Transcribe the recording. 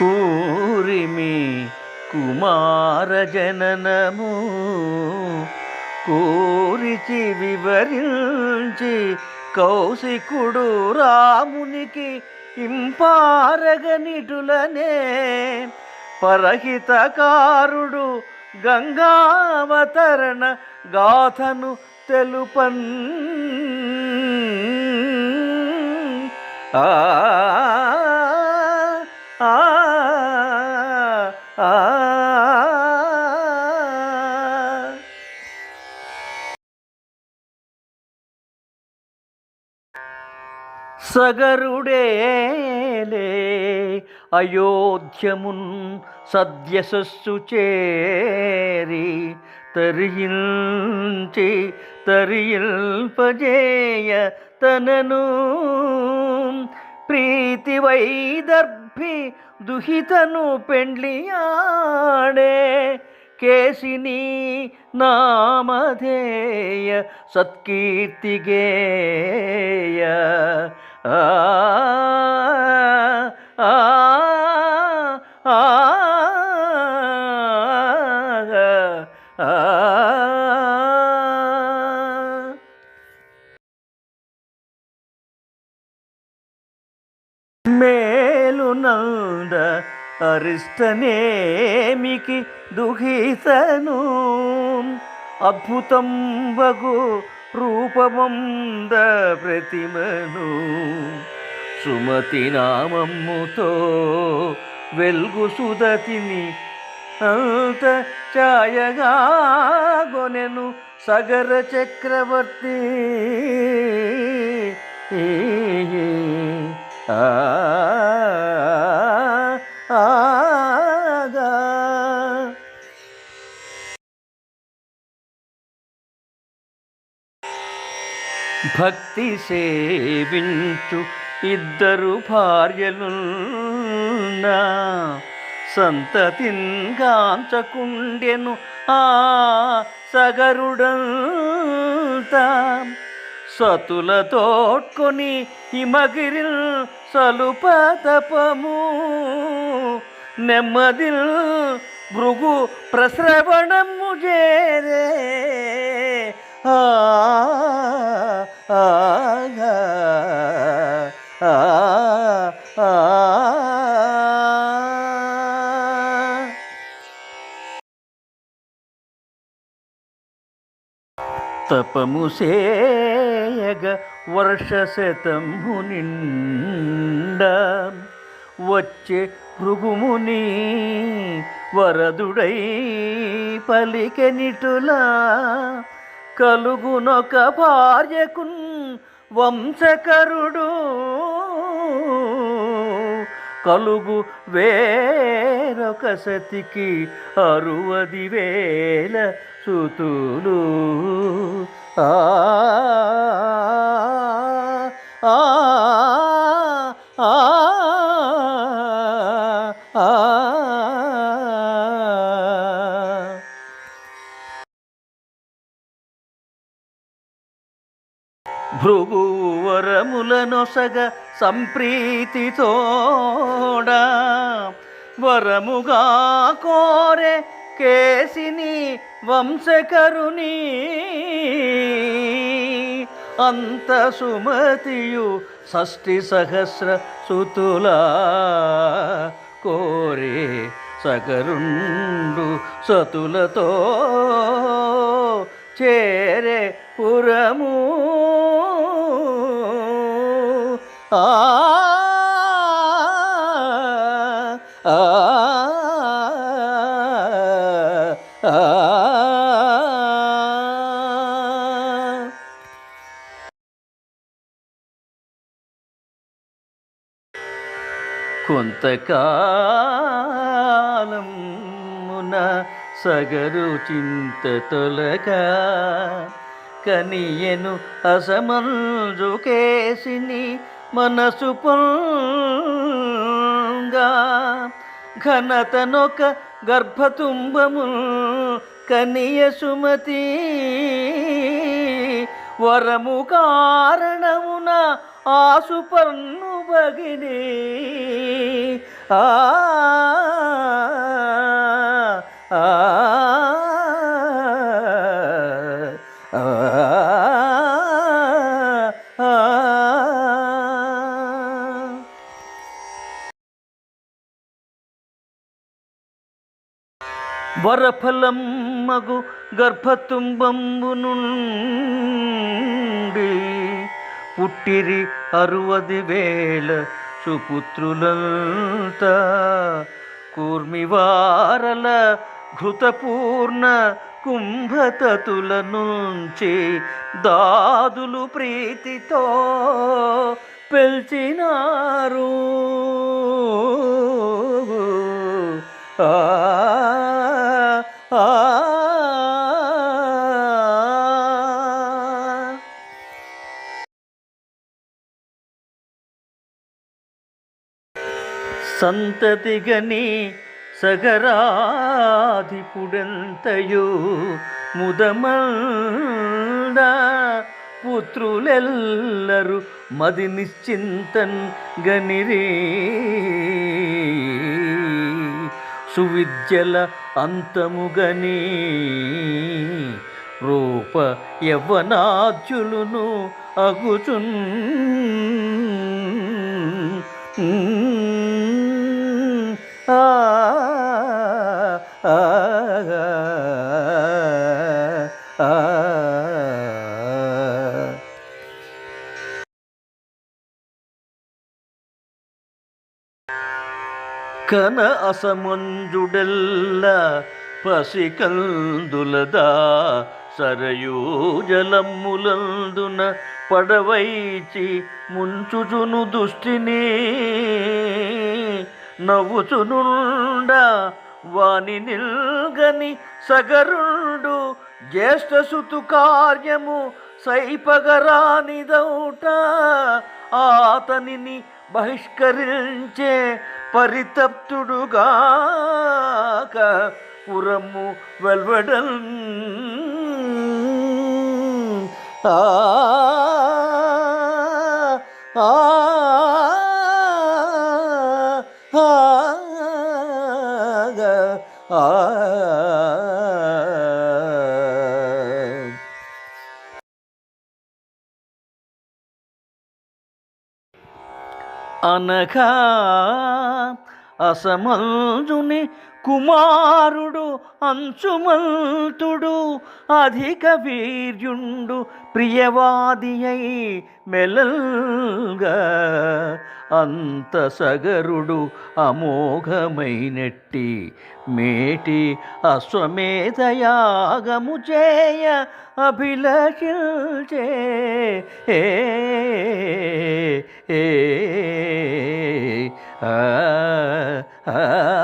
కూరిమి కుమార జననము కోరిచి వివరించి కౌశికుడు రామునికి ఇంపారగనిటులనే పరహితకారుడు గంగావతరణ గాథను తెలుపన్. ఆ సగరుడేలే అయోధ్యమున్ సద్యసస్సు చేరి తరియించి తరియింపజేయ తనను. ప్రీతి వైదర్భి దుహితను పెండ్లియాడే కేసిని నామధేయ సత్కీర్తిగేయ ఆ ఆ ఆ ఆ మేలునంద అరిష్టనేమికి దుఃఖితను? అద్భుతం వగు రూపమంద ప్రతిమను. సుమతి నామమ్ముతో వెల్గు సుదతిని అంత ఛాయగా గొనెను సగర చక్రవర్తి. ఆ భక్తి సేవించు ఇద్దరు భార్యలున్నా సంతతింగాంచకుండెను ఆ సగరుడంతా సతుల తోడ్కొని హిమగిరి సలుప తపము నెమ్మదిల్ భృగు ప్రశ్రవణము చేరే తపము సేయగ వర్షశతము నిండా వచ్చే భృగుముని వరదుడై పలికెనిటులా కలుగునొక భార్యకున్ వంశకరుడు. కలుగు వేరొక సతికి అరువది వేల సుతులు. ఆ ఆ భృగువరములనొసగ సంప్రీతితోడ వరముగా కోరే కేసిని వంశకరుని. అంత సుమతియు షష్ఠి సహస్ర సుతులా కోరే సకరుండు సతులతో చేరే పురము. ఆ ఆ ఆ కొంతకాలమున సగరు చింత తొలక కనియను అసమంజు కేసిని మనసు పొంగా. ఘనతనొక గర్భతుంబము కనియ సుమతి. వరము కారణమున ఆసుపన్ను భగిని. ఆ ఆ, వరఫలం మగు గర్భతుంబంబు నుండి పుట్టిరి అరువది వేల సుపుత్రులంత కూర్మివారల ఘృతపూర్ణ కుంభతతుల నుంచి దాదులు ప్రీతితో పెల్చినారు. ఆ ఆ. సంతతిగని సగరాధిపుడెంతయు ముదమంద పుత్రులెల్లరు మది నిశ్చింతన్ గనిరే. సువిద్యల అంతముగని రూప యవ్వనాద్యులును అగుచున్. ఆ కన అసమంజుడెల్ల పసికందులదా సరయూజలమ్ములందున పడవైచి ముంచుచును దుష్టిని. నవ్వుచునుండ వాని నిల్గని సగరుండు జ్యేష్ఠసుతు కార్యము సైపగరానిదౌట. ఆతనిని బహిష్కరించే పరితప్తుడుగాక పురము వెల్వడం ఆ అనగా అసమంజుని కుమారుడు అంశుమంతుడు అధిక వీర్యుండు ప్రియవాది అయి మెలల్గా అంత సగరుడు అమోఘమైనట్టి మేటి అశ్వమేధయాగము చేయ అభిలషించే ఏ ఏ ఆ ఆ ఆ